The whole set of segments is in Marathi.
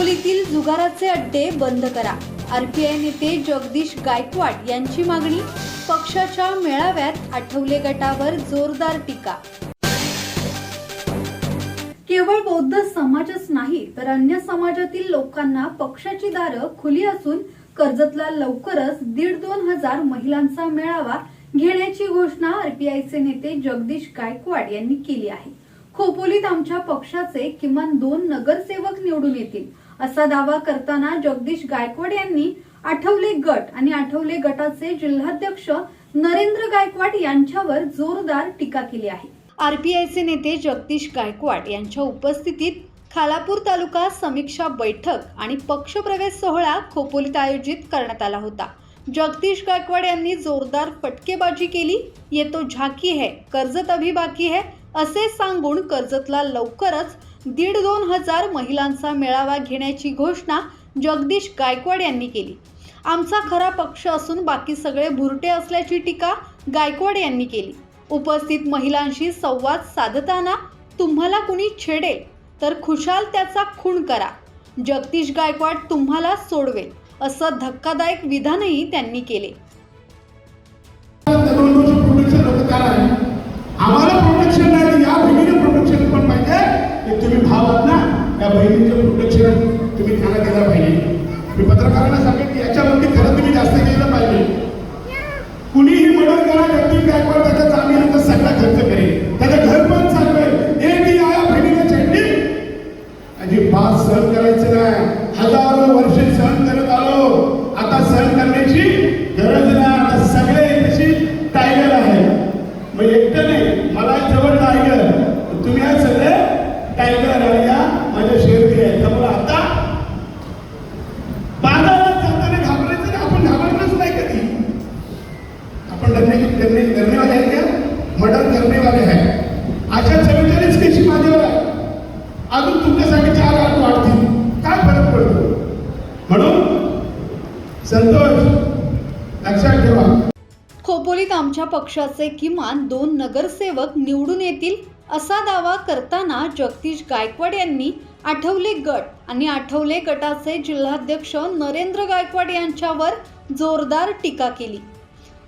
खोपोलीतील जुगाराचे अड्डे बंद करा. आरपीआय नेते जगदीश गायकवाड यांची मागणी पक्षाच्या मेळाव्यात आठवले गटावर जोरदार टीका. केवळ बौद्ध समाजच नाही तर अन्य समाजातील लोकांना पक्षाची दारं खुली असून कर्जतला लवकरच दीड दोन हजार महिलांचा मेळावा घेण्याची घोषणा आरपीआयचे नेते जगदीश गायकवाड यांनी केली आहे. खोपोलीत आमच्या पक्षाचे किमान दोन नगरसेवक निवडून येतील असा दावा करताना जगदीश गायकवाड यांनी आठवले गट आणि आठवले गटाचे जिल्हाध्यक्ष नरेंद्र गायकवाड यांच्यावर जोरदार टीका केली आहे. आरपीआयचे नेते जगदीश गायकवाड यांच्या उपस्थितीत खालापूर तालुका समीक्षा बैठक आणि पक्षप्रवेश सोहळा खोपोलीत आयोजित करण्यात आला होता. जगदीश गायकवाड यांनी जोरदार फटकेबाजी केली ये तो झाकी है कर्जत अभी बाकी है असे सांगून कर्जतला लवकरच दीड दोन हजार महिलांचा मेळावा घेण्याची घोषणा जगदीश गायकवाड यांनी केली. आमचा खरा पक्ष असून बाकी सगळे भुरटे असल्याची टीका गायकवाड यांनी केली. उपस्थित महिलांशी संवाद साधताना तुम्हाला कुणी छेडेल तर खुशाल त्याचा खून करा. जगदीश गायकवाड तुम्हाला सोडवेल असं धक्कादायक विधानही त्यांनी केले. की तुम्ही भाव आहात ना त्या बहिणीचं प्रोटेक्शन तुम्ही त्यांना दिलं पाहिजे. मी पत्रकारांना सांगेन की याच्यामध्ये खरं तुम्ही जास्त केलं पाहिजे. कुणीही मदत करा जगदीप गायकवाड त्याचा जामीन तर सगळा खर्च करेल त्याचं घर पण चालवेल एक ही आया बहिणीला चटणी अजिबात सहन करायचं नाही हजारो वर्ष सहन करत आलो आता सहन करण्याची गरज नाही आता सगळे तशी टायगर आहे मग एकटं नाही मला जवळ टायगर तुम्ही आहे सगळे टायगर आणि या माझ्या शेरती आहे त्यामुळे आता बाजारात जाताना घाबरायचं नाही आपण घाबरलोच नाही कधी आपण डरणे डरणे डरनेवाले आहेत का मर्डर करनेवाले आहे अशा चव्वेचाळीस केशी माझ्यावर आहे अजून तुमच्यासाठी चार आठ वाढतील. काय फरक पडतो? म्हणून संतोष लक्षात ठेवा. खोपोलीत आमच्या पक्षाचे किमान दोन नगरसेवक निवडून येतील असा दावा करताना जगदीश गायकवाड यांनी आठवले गट आणि आठवले गटाचे जिल्हाध्यक्ष नरेंद्र गायकवाड यांच्यावर जोरदार टीका केली.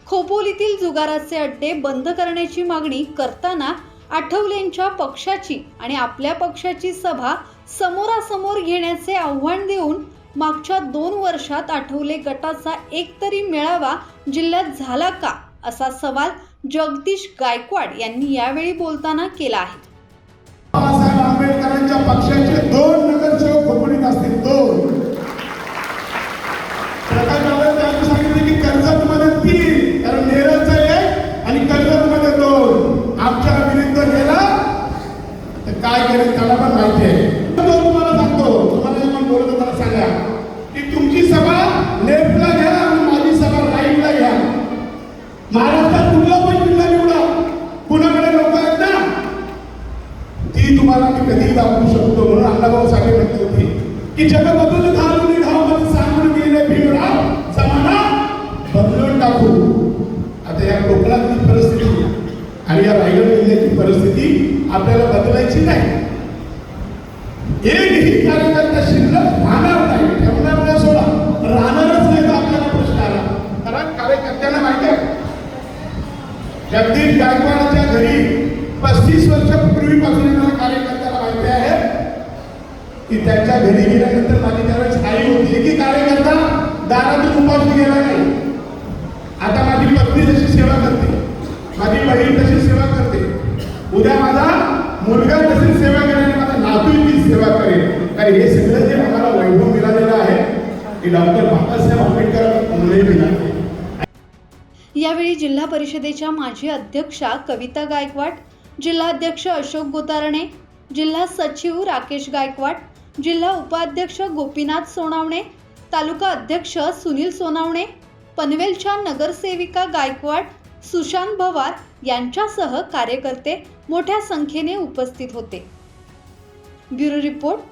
खोपोलीतील जुगाराचे अड्डे बंद करण्याची मागणी करताना आठवलेंच्या पक्षाची आणि आपल्या पक्षाची सभा समोरासमोर घेण्याचे आव्हान देऊन मागच्या दोन वर्षात आठवले गटाचा एक तरी मेळावा जिल्ह्यात झाला का? असा सवाल जगदीश गायकवाड यांनी यावेळी बोलताना केला आहे. बाबासाहेब आंबेडकरांच्या पक्षाचे दोन नगरसेवक काय पण माहिती आहे. तो तुम्हाला सांगतो तुम्हाला जेव्हा बोलत बोलतो सांगा. की तुमची सभा लेफ्टला घ्या आणि माझी सभा राईटला घ्या. महाराष्ट्रात कुठला पण जिल्हा निवडा. कुणाकडे लोक आहेत ना? ती तुम्हाला मी कधीही दाखवू शकतो म्हणून अण्णाभाऊ साहेब म्हणते होते. की जगबद्दल घालून धावमध्ये सांगून गेले भीमराव समाना बदलून टाकू. आता या कोकणातली परिस्थिती आणि या रायगड जिल्ह्याची परिस्थिती आपल्याला बदलायची नाही. एकही कार्यकर्ता शिल्लक राहणार नाही. ठेवणार नाही सोडा. राहणारच नाही तर आपल्याला प्रश्न आला कारण कार्यकर्त्यांना माहिती आहे जगदीश गायकवाडच्या घरी पस्तीस वर्षापूर्वीपासून येणाऱ्या कार्यकर्त्याला माहिती आहे की त्यांच्या घरी गेल्यानंतर माझी त्यावेळेस आई होती. की कार्यकर्ता दारातून उपास गेला नाही आता माझी पत्नी तशी सेवा करते माझी बहीण तशी सेवा करते उद्या माझा मुलगा तशी सेवा करेल आणि माझा नातू ती सेवा करेल कारण हे सगळं जे आम्हाला वैभव मिळालेलं आहे हे डॉक्टर बाबासाहेब आंबेडकरांमुळे मिळाले. यावेळी जिल्हा परिषदेच्या माजी अध्यक्षा कविता गायकवाड जिल्हाध्यक्ष अशोक गोतारणे जिल्हा सचिव राकेश गायकवाड जिल्हा उपाध्यक्ष गोपीनाथ सोनावणे तालुका अध्यक्ष सुनील सोनावणे पनवेलच्या नगरसेविका गायकवाड सुशांत भवार यांच्यासह कार्यकर्ते मोठ्या संख्येने उपस्थित होते. Bureau report